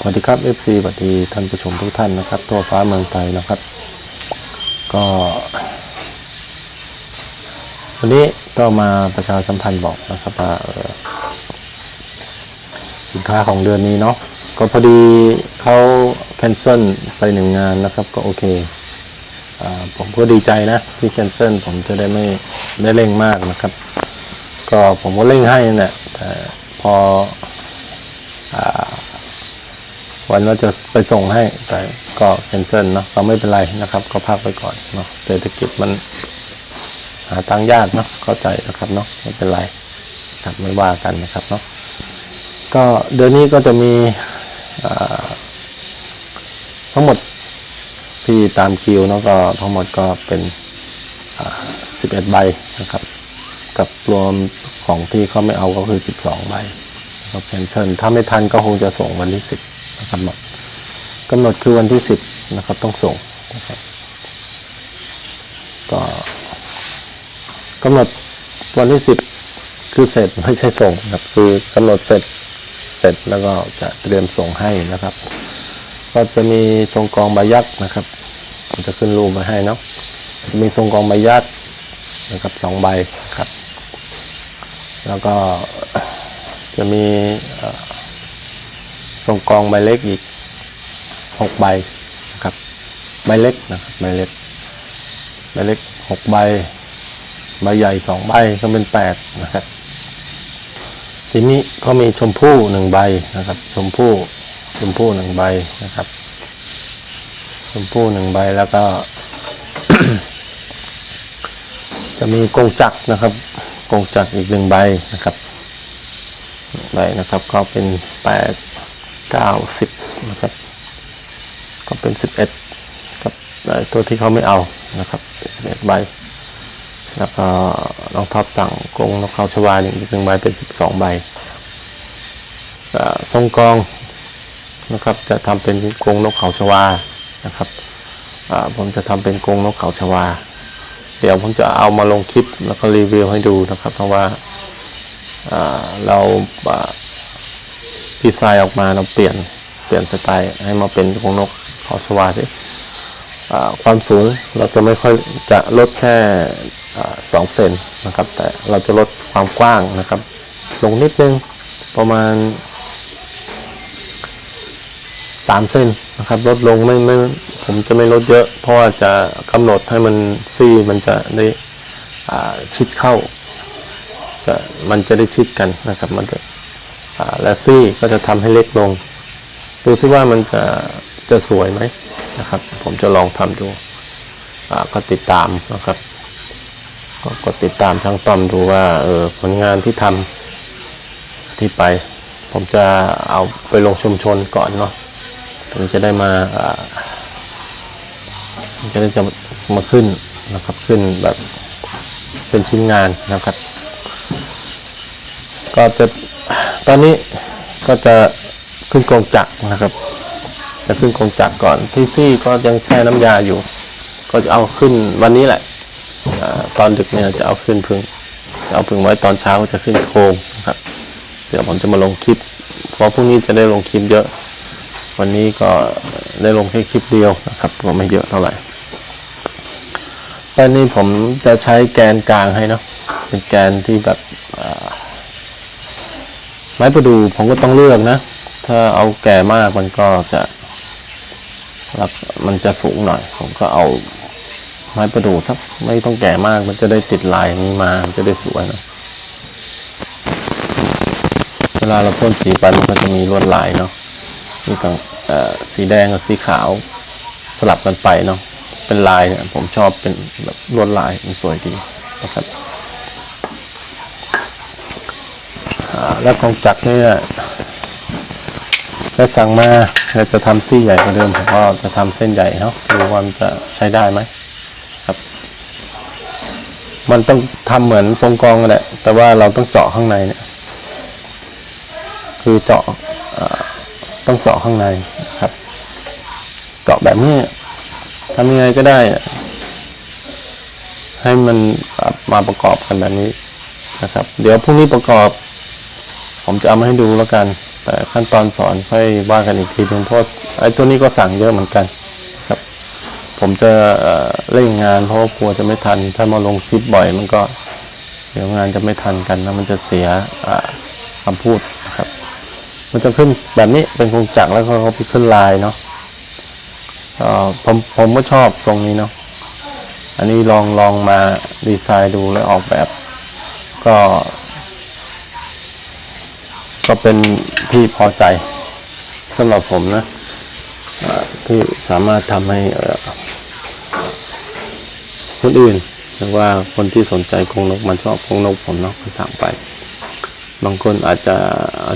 สวัสดีครับ FC สวัสดีท่านผู้ชมทุกท่านนะครับ ทั่วฟ้าเมืองไทยนะครับ ก็ วันนี้ก็มาประชาสัมพันธ์บอกนะครับว่าสินค้าของเดือนนี้เนาะก็พอดีเขาแคนเซิลไปหนึ่งงานนะครับ ก็โอเคอผมก็ดีใจนะที่แคนเซิลผมจะได้ไม่ได้เร่งมากนะครับ ก็ผมก็เร่งให้นั่ะแต่พออา วันว่าจะไปส่งให้แต่ก็แคนเซิลเนาะก็ไม่เป็นไรนะครับ ก็พักไปก่อนเนาะเศรษฐกิจมันหาตังค์ยากเนาะเข้าใจนะครับเนาะไม่เป็นไรครับไม่ว่ากันนะครับเนาะก็เดือนนี้ก็จะมีทั้งหมดที่ตามคิวเนาะก็ทั้งหมดก็เป็นอ่า11ใบนะครับ กับรวมของที่เขาไม่เอาก็คือ12ใบก็แคนเซิลถ้าไม่ทันก็คงจะส่งวันที่สิบ นะครับกำหนดคือวันที่สิบนะครับ ต้องส่งนะครับก็กำหนดวันที่สิบคือเสร็จไม่ใช่ส่งนะครับคือกำหนดเสร็จเสร็จแล้วก็จะเตรียมส่งให้นะครับ ก็จะมีทรงกองใบยักษ์นะครับผมจะขึ้นรูปมาให้เนาะจะมีทรงกองใบยักษ์นะครับสองใบครับ แล้วก็จะมี เอ่อทรงกองใบเล็กอีกหกใบนะครับใบเล็กนะครับใบเล็กใบเล็กหกใบใบใหญ่สองใบก็เป็นแปดนะครับ ทีนี้ก็มีชมพู่หนึ่งใบนะครับ ชมพู่ชมพู่หนึ่งใบนะครับ ชมพู่หนึ่งใบแล้วก็ จะมีกงจักรนะครับกงจักรอีกหนึ่งใบนะครับใบนะครับ ก็เป็นแปด ก้าสิบนะครับ ก็เป็นสิบเอ็ดกับตัวที่เขาไม่เอานะครับเป็นสิบเอ็ดใบ แล้วก็น้องท็อปสั่งกรงนกเขาชวาอีกหนึ่งใบเป็นสิบสองใบเอ่อทรงกองนะครับ จะทำเป็นกรงนกเขาชวานะครับผมจะทำเป็นกรงนกเขาชวา เดี๋ยวผมจะเอามาลงคลิปแล้วก็รีวิวให้ดูนะครับ เพราะว่าเรา ดีไซน์ออกมาเราเปลี่ยนเปลี่ยนสไตล์ให้มาเป็นของนกเขาชวาสิความสูงเราจะไม่ค่อยจะลดแค่สองเซนนะครับ แต่เราจะลดความกว้างนะครับ ลงนิดนึงประมาณสามเซนนะครับลดลงไม่ไม่ผมจะไม่ลดเยอะ เพราะว่าจะกำหนดให้มันซี่มันจะได้อ่าชิดเข้าจะมันจะได้ชิดกันนะครับ มันจะ และซี่ก็จะทำให้เล็กลง ดูที่ว่ามันจะจะสวยไหมนะครับ ผมจะลองทำดูก็ติดตามนะครับก็กดติดตามทางต้อมดูว่าเออผลงานที่ทำที่ไป ผมจะเอาไปลงชุมชนก่อนเนาะถึงจะได้มาจะได้จะมาขึ้นนะครับขึ้นแบบเป็นชิ้นงานนะครับ ก็จะ ตอนนี้ก็จะขึ้นกรงจักรนะครับ จะขึ้นกรงจักรก่อนที่ซี่ก็ยังแช่น้ำยาอยู่ ก็จะเอาขึ้นวันนี้แหละอตอนดึกเนี่ยจะเอาขึ้นพึ่งจะเอาพึ่งไว้ตอนเช้าจะขึ้นโครงนะครับ เดี๋ยวผมจะมาลงคลิป เพราะพรุ่งนี้จะได้ลงคลิปเยอะ วันนี้ก็ได้ลงแค่คลิปเดียวนะครับก็ไม่เยอะเท่าไหร่ตอนนี้ผมจะใช้แกนกลางให้เนาะเป็นแกนที่แบบ ไม้ประดู่ผมก็ต้องเลือกนะ ถ้าเอาแก่มากมันก็จะรับมันจะสูงหน่อย ผมก็เอาไม้ประดู่สักไม่ต้องแก่มากมันจะได้ติดลายนี้มาจะได้สวยนะเวลาเราพ่นสีไปมันก็จะมีลวดลายเนาะมีต่างเอ่อสีแดงกับสีขาวสลับกันไปเนาะเป็นลายเนี่ยผมชอบเป็นแบบลวดลายมันสวยดีนะครับ อ่า แล้วกองจักรเนี่ยได้สั่งมาเราจะทำซี่ใหญ่กว่าเดิมผมก็จะทำเส้นใหญ่เนาะดูว่ามันจะใช้ได้ไหมครับ มันต้องทำเหมือนทรงกองกันแหละ แต่ว่าเราต้องเจาะข้างในเนี่ย คือเจาะต้องเจาะข้างในครับ เจาะแบบนี้ทำยังไงก็ได้ ให้มันมาประกอบกันแบบนี้นะครับ เดี๋ยวพรุ่งนี้ประกอบ ผมจะเอามาให้ดูแล้วกัน แต่ขั้นตอนสอนค่อยว่ากันอีกทีนึงเพราะไอ้ตัวนี้ก็สั่งเยอะเหมือนกันครับ ผมจะเร่งงานเพราะกลัวจะไม่ทัน ถ้ามาลงคลิปบ่อยมันก็เดี๋ยวงานจะไม่ทันกันนะมันจะเสียอ่าคำพูดนะครับ มันจะขึ้นแบบนี้เป็นกงจักรแล้วก็เขาไปขึ้นลายเนาะผมผมก็ชอบทรงนี้เนาะอันนี้ลองลองมาดีไซน์ดูแล้วออกแบบ ก็ ก็เป็นที่พอใจสำหรับผมนะที่สามารถทำให้คนอื่นหรือว่าคนที่สนใจกรงนกมันชอบกรงนกผมเนาะก็สั่งไป บางคนอาจจะ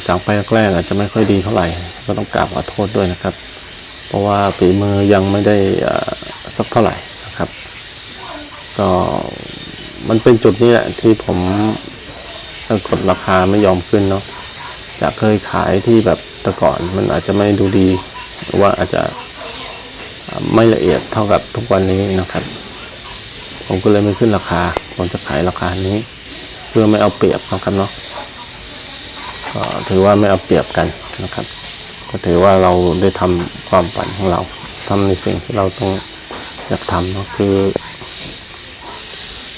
สั่งไปแรกๆอาจจะไม่ค่อยดีเท่าไหร่ ก็ต้องกราบขอโทษด้วยนะครับ เพราะว่าฝีมือยังไม่ได้สักเท่าไหร่นะครับ ก็มันเป็นจุดนี้แหละที่ผมกดราคาไม่ยอมขึ้นเนาะ จากเคยขายที่แบบแต่ก่อนมันอาจจะไม่ดูดีหรือว่าอาจจะไม่ละเอียดเท่ากับทุกวันนี้นะครับ ผมก็เลยไม่ขึ้นราคา ผมจะขายราคานี้ เพื่อไม่เอาเปรียบนะครับเนาะก็ถือว่าไม่เอาเปรียบกันนะครับ ก็ถือว่าเราได้ทำความฝันของเราทำในสิ่งที่เราต้องอยากทำเนาะคือ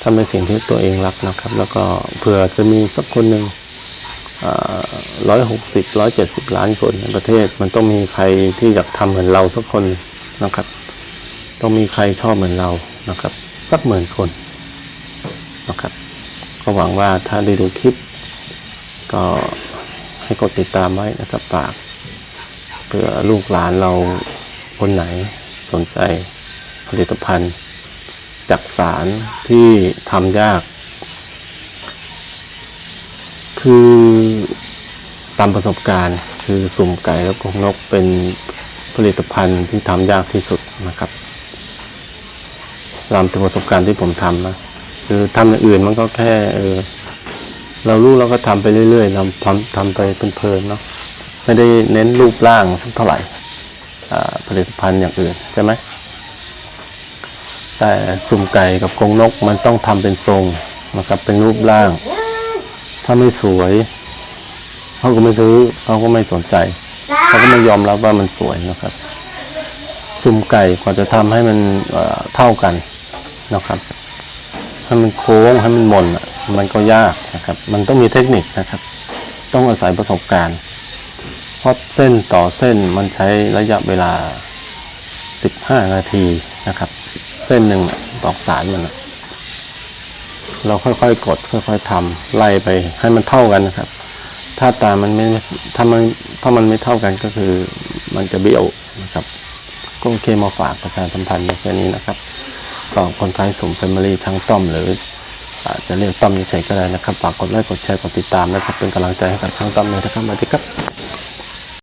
ทำในสิ่งที่ตัวเองรักนะครับ แล้วก็เผื่อจะมีสักคนหนึ่ง ร้อยหกสิบร้อยเจ็ดสิบล้านคนในประเทศ มันต้องมีใครที่อยากทำเหมือนเราสักคนนะครับ ต้องมีใครชอบเหมือนเรานะครับ สักหมื่นคนนะครับ ก็หวังว่าถ้าได้ดูคลิป ก็ให้กดติดตามไว้นะครับฝากเผื่อลูกหลานเราคนไหนสนใจผลิตภัณฑ์จากสารที่ทำยาก คือตามประสบการณ์คือสุ่มไก่และกรงนกเป็นผลิตภัณฑ์ที่ทำยากที่สุดนะครับตามประสบการณ์ที่ผมทำนะคือทำอย่างอื่นมันก็แค่เออเรารู้เราก็ทำไปเรื่อยๆเราทำทำไปเพลินๆเนาะไม่ได้เน้นรูปร่างสักเท่าไหร่อ่าผลิตภัณฑ์อย่างอื่นใช่ไหมแต่สุ่มไก่กับกรงนกมันต้องทำเป็นทรงนะครับเป็นรูปร่าง ถ้าไม่สวยเขาก็ไม่ซื้อเขาก็ไม่สนใจเขาก็ไม่ยอมรับว่ามันสวยนะครับชุมไก่กว่าจะทำให้มันเท่ากันนะครับให้มันโค้งให้มันมนอะ มันก็ยากนะครับ มันต้องมีเทคนิคนะครับ ต้องอาศัยประสบการณ์เพราะเส้นต่อเส้นมันใช้ระยะเวลา 15 นาทีนะครับ เส้นหนึ่งตอกสารมันนะ เราค่อยๆกด ค่อย ๆทำไล่ไปให้มันเท่ากันนะครับ ถ้าตามันไม่ถ้ามันถ้ามันไม่เท่ากันก็คือมันจะเบี้ยวนะครับก็โอเคมาฝากประชาสัมพันธ์ในแค่นี้นะครับก็คนไทยสุ่มเฟมิลี่ช่างต้อมหรืออาจจะเรียกต้อมเฉยๆก็ได้นะครับฝากกดไลค์กดแชร์กดติดตามนะครับเป็นกำลังใจให้กับช่างต้อมเลยนะครับสวัสดีครับ